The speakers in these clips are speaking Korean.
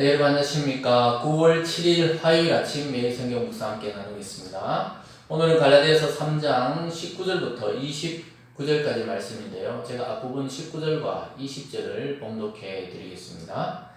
네, 여러분 안녕하십니까. 9월 7일 화요일 아침 매일 성경 묵상 함께 나누겠습니다. 오늘은 갈라디아서 3장 19절부터 29절까지 말씀인데요. 제가 앞부분 19절과 20절을 봉독해 드리겠습니다.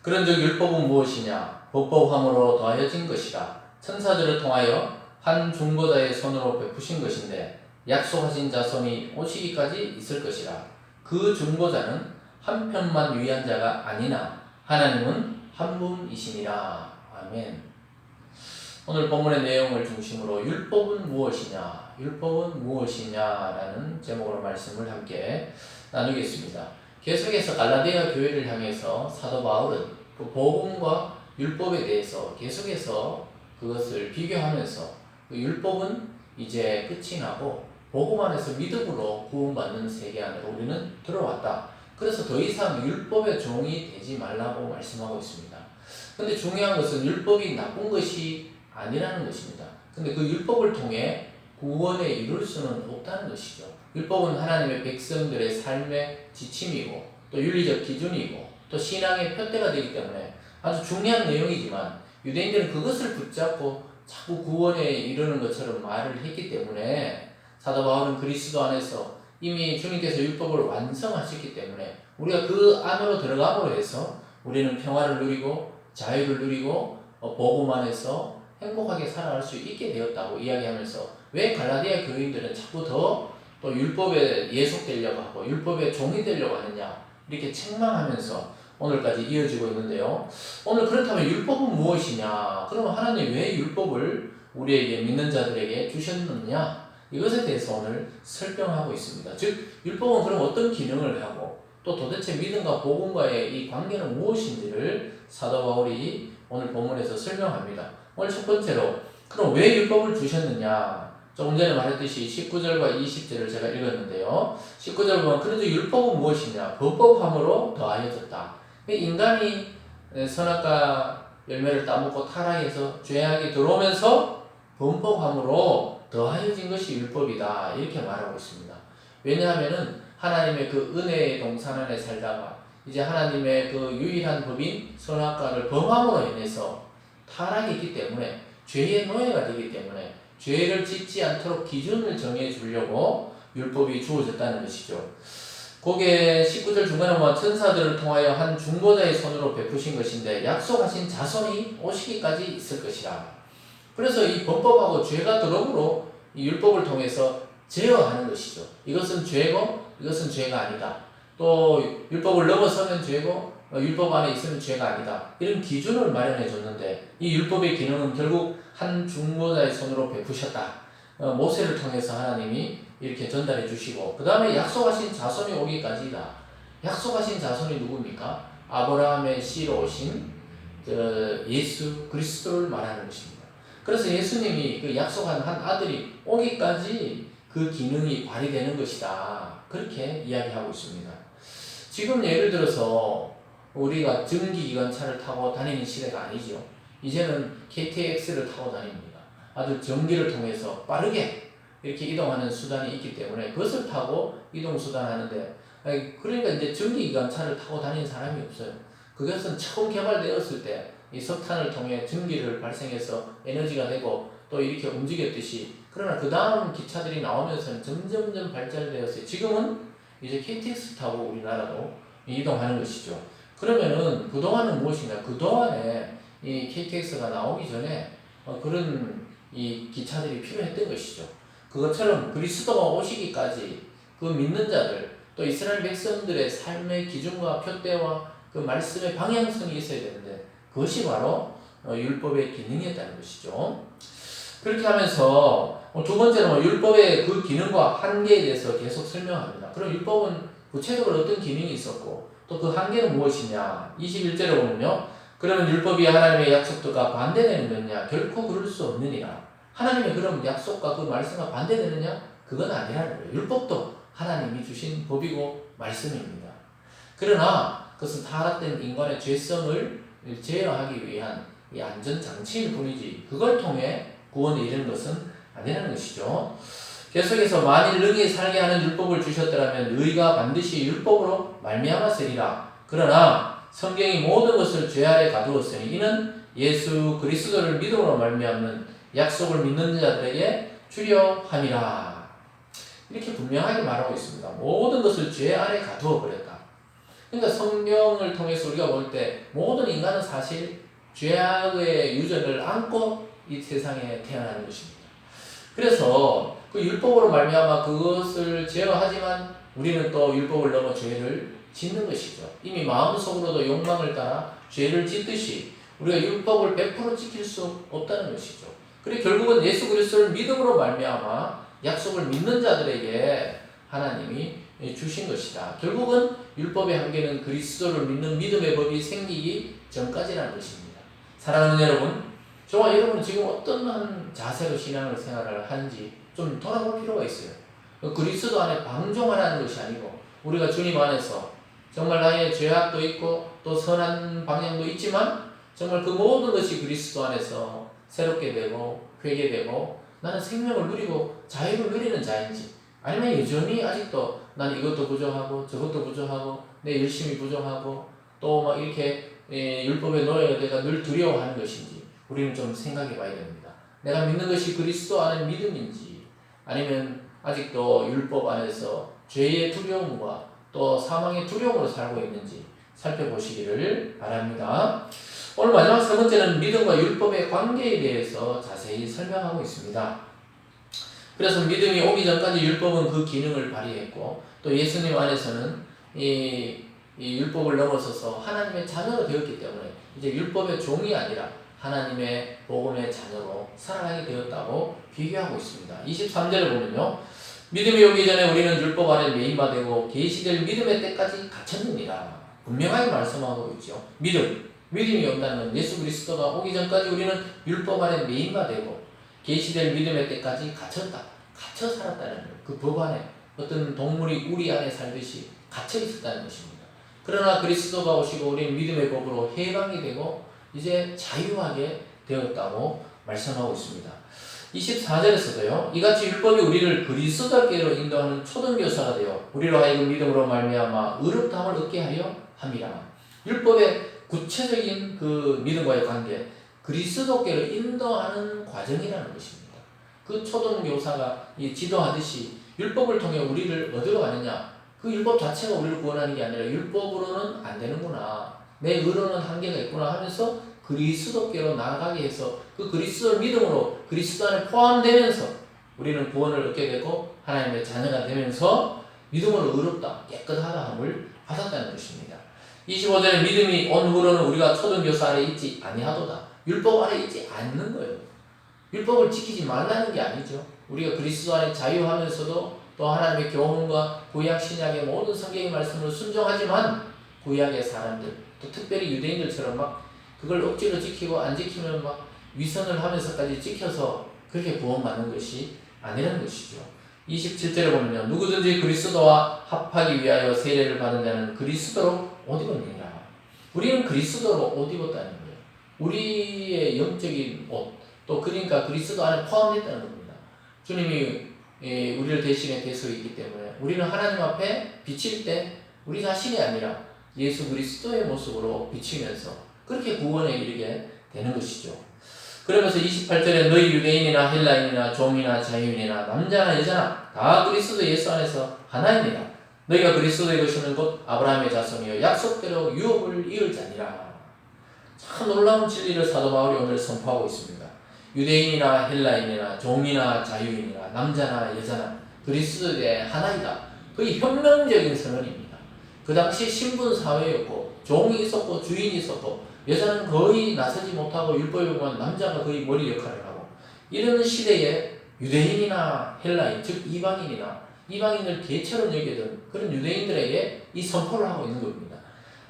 그런즉 율법은 무엇이냐? 법법함으로 더하여진 것이라. 천사들을 통하여 한 중보자의 손으로 베푸신 것인데 약속하신 자손이 오시기까지 있을 것이라. 그 중보자는 한 편만 위한 자가 아니나 하나님은 한 분이시니라. 아멘. 오늘 본문의 내용을 중심으로 율법은 무엇이냐, 율법은 무엇이냐라는 제목으로 말씀을 함께 나누겠습니다. 계속해서 갈라디아 교회를 향해서 사도 바울은 그 복음과 율법에 대해서 계속해서 그것을 비교하면서 그 율법은 이제 끝이 나고 복음 안에서 믿음으로 구원받는 세계 안으로 우리는 들어왔다. 그래서 더 이상 율법의 종이 되지 말라고 말씀하고 있습니다. 근데 중요한 것은 율법이 나쁜 것이 아니라는 것입니다. 근데 그 율법을 통해 구원에 이룰 수는 없다는 것이죠. 율법은 하나님의 백성들의 삶의 지침이고 또 윤리적 기준이고 또 신앙의 표대가 되기 때문에 아주 중요한 내용이지만 유대인들은 그것을 붙잡고 자꾸 구원에 이르는 것처럼 말을 했기 때문에 사도 바울은 그리스도 안에서 이미 주님께서 율법을 완성하셨기 때문에 우리가 그 안으로 들어감으로 해서 우리는 평화를 누리고 자유를 누리고 어, 복음 안에서 행복하게 살아갈 수 있게 되었다고 이야기하면서 왜 갈라디아 교인들은 자꾸 더 또 율법에 예속되려고 하고 율법에 종이 되려고 하느냐 이렇게 책망하면서 오늘까지 이어지고 있는데요. 오늘 그렇다면 율법은 무엇이냐? 그러면 하나님 왜 율법을 우리에게 믿는 자들에게 주셨느냐? 이것에 대해서 오늘 설명하고 있습니다. 즉 율법은 그럼 어떤 기능을 하고 또 도대체 믿음과 복음과의 이 관계는 무엇인지를 사도 바울이 오늘 본문에서 설명합니다. 오늘 첫 번째로 그럼 왜 율법을 주셨느냐? 조금 전에 말했듯이 19절과 20절을 제가 읽었는데요. 19절 보면 그래도 율법은 무엇이냐? 법법함으로 더하여졌다. 인간이 선악과 열매를 따먹고 타락해서 죄악이 들어오면서 범법함으로 더하여진 것이 율법이다. 이렇게 말하고 있습니다. 왜냐하면은 하나님의 그 은혜의 동산 안에 살다가 이제 하나님의 그 유일한 법인 선악과를 범함으로 인해서 타락이 있기 때문에 죄의 노예가 되기 때문에 죄를 짓지 않도록 기준을 정해 주려고 율법이 주어졌다는 것이죠. 거기에 19절 중간에 보면 천사들을 통하여 한 중보자의 손으로 베푸신 것인데 약속하신 자손이 오시기까지 있을 것이라. 그래서 이 범법하고 죄가 들어오므로 이 율법을 통해서 제어하는 것이죠. 이것은 죄고 이것은 죄가 아니다. 또 율법을 넘어서면 죄고 어, 율법 안에 있으면 죄가 아니다. 이런 기준을 마련해 줬는데 이 율법의 기능은 결국 한 중보자의 손으로 베푸셨다. 어, 모세를 통해서 하나님이 이렇게 전달해 주시고 그 다음에 약속하신 자손이 오기까지다. 약속하신 자손이 누굽니까? 아브라함의 씨로 오신 그 예수 그리스도를 말하는 것입니다. 그래서 예수님이 그 약속한 한 아들이 오기까지 그 기능이 발휘되는 것이다. 그렇게 이야기하고 있습니다. 지금 예를 들어서 우리가 전기기관차를 타고 다니는 시대가 아니죠. 이제는 KTX를 타고 다닙니다. 아주 전기를 통해서 빠르게 이렇게 이동하는 수단이 있기 때문에 그것을 타고 이동수단 하는데 그러니까 이제 전기기관차를 타고 다니는 사람이 없어요. 그것은 처음 개발되었을 때 이 석탄을 통해 전기를 발생해서 에너지가 되고 또 이렇게 움직였듯이 그러나 그 다음 기차들이 나오면서는 점점점 발전되었어요. 지금은 이제 KTX 타고 우리나라도 이동하는 것이죠. 그러면은 그동안은 무엇이냐? 그동안에 이 KTX가 나오기 전에 어, 그런 이 기차들이 필요했던 것이죠. 그것처럼 그리스도가 오시기까지 그 믿는 자들 또 이스라엘 백성들의 삶의 기준과 표대와 그 말씀의 방향성이 있어야 되는데 그것이 바로 어, 율법의 기능이었다는 것이죠. 그렇게 하면서 두 번째로 율법의 그 기능과 한계에 대해서 계속 설명합니다. 그럼 율법은 구체적으로 어떤 기능이 있었고 또 그 한계는 무엇이냐? 21절에 보면요. 그러면 율법이 하나님의 약속과 반대되는 거냐? 결코 그럴 수 없느니라. 하나님의 그럼 약속과 그 말씀과 반대되느냐? 그건 아니라는 거예요. 율법도 하나님이 주신 법이고 말씀입니다. 그러나 그것은 타락된 인간의 죄성을 제어하기 위한 이 안전장치일 뿐이지 그걸 통해 구원에 이르는 것은 아니라는 것이죠. 계속해서 만일 능히 살게 하는 율법을 주셨더라면 의가 반드시 율법으로 말미암았으리라. 그러나 성경이 모든 것을 죄 아래 가두었으니 이는 예수 그리스도를 믿음으로 말미암는 약속을 믿는 자들에게 주려 함이라. 이렇게 분명하게 말하고 있습니다. 모든 것을 죄 아래 가두어 버렸다. 그러니까 성경을 통해서 우리가 볼 때 모든 인간은 사실 죄악의 유전을 안고 이 세상에 태어나는 것입니다. 그래서 그 율법으로 말미암아 그것을 제어하지만 우리는 또 율법을 넘어 죄를 짓는 것이죠. 이미 마음속으로도 욕망을 따라 죄를 짓듯이 우리가 율법을 100% 지킬 수 없다는 것이죠. 그리고 결국은 예수 그리스도를 믿음으로 말미암아 약속을 믿는 자들에게 하나님이 주신 것이다. 결국은 율법의 한계는 그리스도를 믿는 믿음의 법이 생기기 전까지라는 것입니다. 사랑하는 여러분, 저와 여러분 지금 어떤 자세로 신앙을 생활을 하는지 좀 돌아볼 필요가 있어요. 그리스도 안에 방종하라는 것이 아니고 우리가 주님 안에서 정말 나의 죄악도 있고 또 선한 방향도 있지만 정말 그 모든 것이 그리스도 안에서 새롭게 되고 회개되고 나는 생명을 누리고 자유를 누리는 자인지 아니면 여전히 아직도 나는 이것도 부족하고 저것도 부족하고 내 열심히 부족하고 또 막 이렇게 예, 율법의 노예가 내가 늘 두려워하는 것인지 우리는 좀 생각해 봐야 됩니다. 내가 믿는 것이 그리스도 안의 믿음인지 아니면 아직도 율법 안에서 죄의 두려움과 또 사망의 두려움으로 살고 있는지 살펴보시기를 바랍니다. 오늘 마지막 세 번째는 믿음과 율법의 관계에 대해서 자세히 설명하고 있습니다. 그래서 믿음이 오기 전까지 율법은 그 기능을 발휘했고 또 예수님 안에서는 이, 이 율법을 넘어서서 하나님의 자녀가 되었기 때문에 이제 율법의 종이 아니라 하나님의 복음의 자녀로 살아가게 되었다고 비교하고 있습니다. 23절을 보면요. 믿음이 오기 전에 우리는 율법 안에 메인바되고 계시될 믿음의 때까지 갇혔느니라. 분명하게 말씀하고 있죠. 믿음, 믿음이 온다는 예수 그리스도가 오기 전까지 우리는 율법 안에 메인바되고 계시될 믿음의 때까지 갇혔다. 갇혀 살았다는 그법 안에 어떤 동물이 우리 안에 살듯이 갇혀 있었다는 것입니다. 그러나 그리스도가 오시고 우리는 믿음의 법으로 해방이 되고 이제 자유하게 되었다고 말씀하고 있습니다. 24절에서도요. 이같이 율법이 우리를 그리스도께로 인도하는 초등교사가 되어 우리로 하여금 믿음으로 말미암아 의롭다함을 얻게 하려 함이라. 율법의 구체적인 그 믿음과의 관계, 그리스도께로 인도하는 과정이라는 것입니다. 그 초등교사가 이 지도하듯이 율법을 통해 우리를 어디로 가느냐? 그 율법 자체가 우리를 구원하는 게 아니라 율법으로는 안 되는구나. 내 의로는 한계가 있구나 하면서 그리스도께로 나아가게 해서 그 그리스도를 믿음으로 그리스도 안에 포함되면서 우리는 구원을 얻게 되고 하나님의 자녀가 되면서 믿음으로 의롭다, 깨끗하다 함을 받았다는 것입니다. 25절에 믿음이 온 후로는 우리가 초등교사 아래 있지 아니하도다. 율법 아래 있지 않는 거예요. 율법을 지키지 말라는 게 아니죠. 우리가 그리스도 안에 자유하면서도 또 하나님의 교훈과 구약 신약의 모든 성경의 말씀을 순종하지만 구약의 사람들 또 특별히 유대인들처럼 막 그걸 억지로 지키고 안 지키면 막 위선을 하면서까지 지켜서 그렇게 구원받는 것이 아니라는 것이죠. 27절에 보면요. 누구든지 그리스도와 합하기 위하여 세례를 받은 자는 그리스도로 옷 입었느니라. 우리는 그리스도로 옷 입었다는 거예요. 우리의 영적인 옷, 또 그러니까 그리스도 안에 포함됐다는 겁니다. 주님이 예, 우리를 대신해 대속했기 때문에 우리는 하나님 앞에 비칠 때 우리 자신이 아니라 예수 그리스도의 모습으로 비치면서 그렇게 구원에 이르게 되는 것이죠. 그러면서 28절에 너희 유대인이나 헬라인이나 종이나 자유인이나 남자나 여자나 다 그리스도 예수 안에서 하나입니다. 너희가 그리스도의 것이는 곧 아브라함의 자손이요 약속대로 유업을 이을 자니라. 참 놀라운 진리를 사도 바울이 오늘 선포하고 있습니다. 유대인이나 헬라인이나 종이나 자유인이나 남자나 여자나 그리스도의 하나이다. 거의 혁명적인 선언입니다. 그 당시 신분 사회였고 종이 있었고 주인이 있었고 여자는 거의 나서지 못하고 보면 남자가 거의 머리 역할을 하고 이런 시대에 유대인이나 헬라인 즉 이방인이나 이방인을 개처럼 여기던 그런 유대인들에게 이 선포를 하고 있는 겁니다.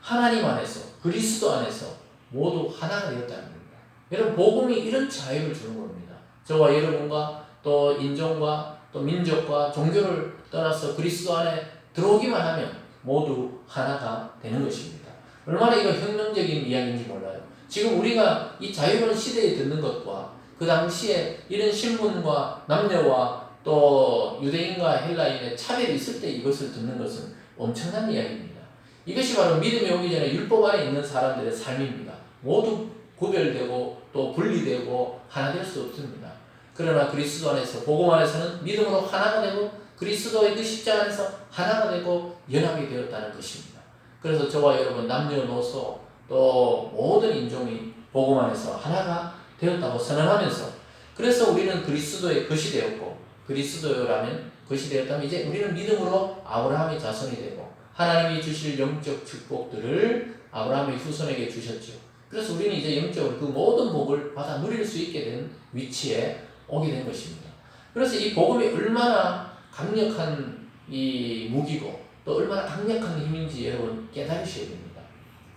하나님 안에서 그리스도 안에서 모두 하나가 되었다는 겁니다. 여러분 복음이 이런 자유를 주는 겁니다. 저와 여러분과 또 인종과 또 민족과 종교를 떠나서 그리스도 안에 들어오기만 하면 모두 하나가 되는 것입니다. 얼마나 이거 혁명적인 이야기인지 몰라요. 지금 우리가 이 자유로운 시대에 듣는 것과 그 당시에 이런 신분과 남녀와 또 유대인과 헬라인의 차별이 있을 때 이것을 듣는 것은 엄청난 이야기입니다. 이것이 바로 믿음이 오기 전에 율법 안에 있는 사람들의 삶입니다. 모두 구별되고 또 분리되고 하나 될 수 없습니다. 그러나 그리스도 안에서 복음 안에서는 믿음으로 하나가 되고 그리스도의 그 십자가 안에서 하나가 되고 연합이 되었다는 것입니다. 그래서 저와 여러분 남녀노소 또 모든 인종이 복음 안에서 하나가 되었다고 선언하면서 그래서 우리는 그리스도의 것이 되었고 그리스도라면 것이 되었다면 이제 우리는 믿음으로 아브라함의 자손이 되고 하나님이 주실 영적 축복들을 아브라함의 후손에게 주셨죠. 그래서 우리는 이제 영적으로 그 모든 복을 받아 누릴 수 있게 된 위치에 오게 된 것입니다. 그래서 이 복음이 얼마나 강력한 이 무기고 또 얼마나 강력한 힘인지 여러분 깨달으셔야 됩니다.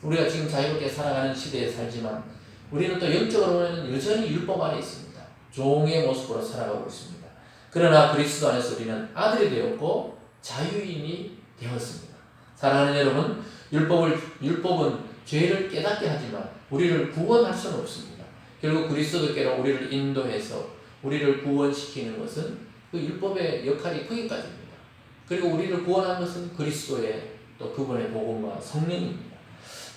우리가 지금 자유롭게 살아가는 시대에 살지만 우리는 또 영적으로는 여전히 율법 안에 있습니다. 종의 모습으로 살아가고 있습니다. 그러나 그리스도 안에서 우리는 아들이 되었고 자유인이 되었습니다. 사랑하는 여러분, 율법을 율법은 죄를 깨닫게 하지만 우리를 구원할 수는 없습니다. 결국 그리스도께로 우리를 인도해서 우리를 구원시키는 것은 그 율법의 역할이 거기까지입니다. 그리고 우리를 구원하는 것은 그리스도의 또 그분의 복음과 성령입니다.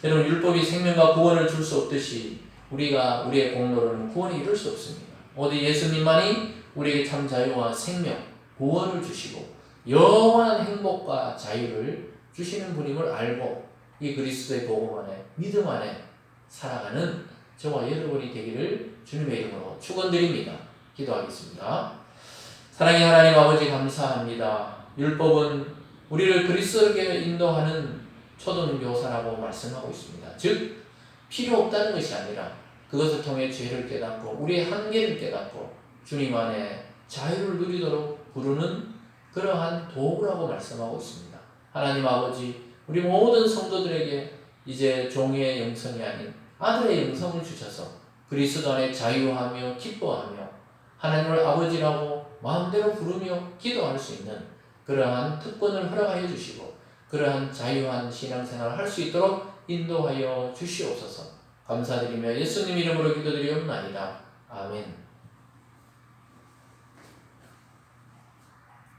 여러분 율법이 생명과 구원을 줄 수 없듯이 우리가 우리의 공로로는 구원을 이룰 수 없습니다. 오직 예수님만이 우리에게 참 자유와 생명, 구원을 주시고 영원한 행복과 자유를 주시는 분임을 알고 이 그리스도의 복음 안에 믿음 안에 살아가는 저와 여러분이 되기를 주님의 이름으로 축원드립니다. 기도하겠습니다. 사랑의 하나님 아버지 감사합니다. 율법은 우리를 그리스도에게 인도하는 초등 교사라고 말씀하고 있습니다. 즉 필요 없다는 것이 아니라 그것을 통해 죄를 깨닫고 우리의 한계를 깨닫고 주님 안에 자유를 누리도록 부르는 그러한 도구라고 말씀하고 있습니다. 하나님 아버지 우리 모든 성도들에게 이제 종의 영성이 아닌 아들의 영성을 주셔서 그리스도 안에 자유하며 기뻐하며 하나님을 아버지라고 마음대로 부르며 기도할 수 있는 그러한 특권을 허락하여 주시고 그러한 자유한 신앙생활을 할 수 있도록 인도하여 주시옵소서 감사드리며 예수님 이름으로 기도드리옵나이다. 아멘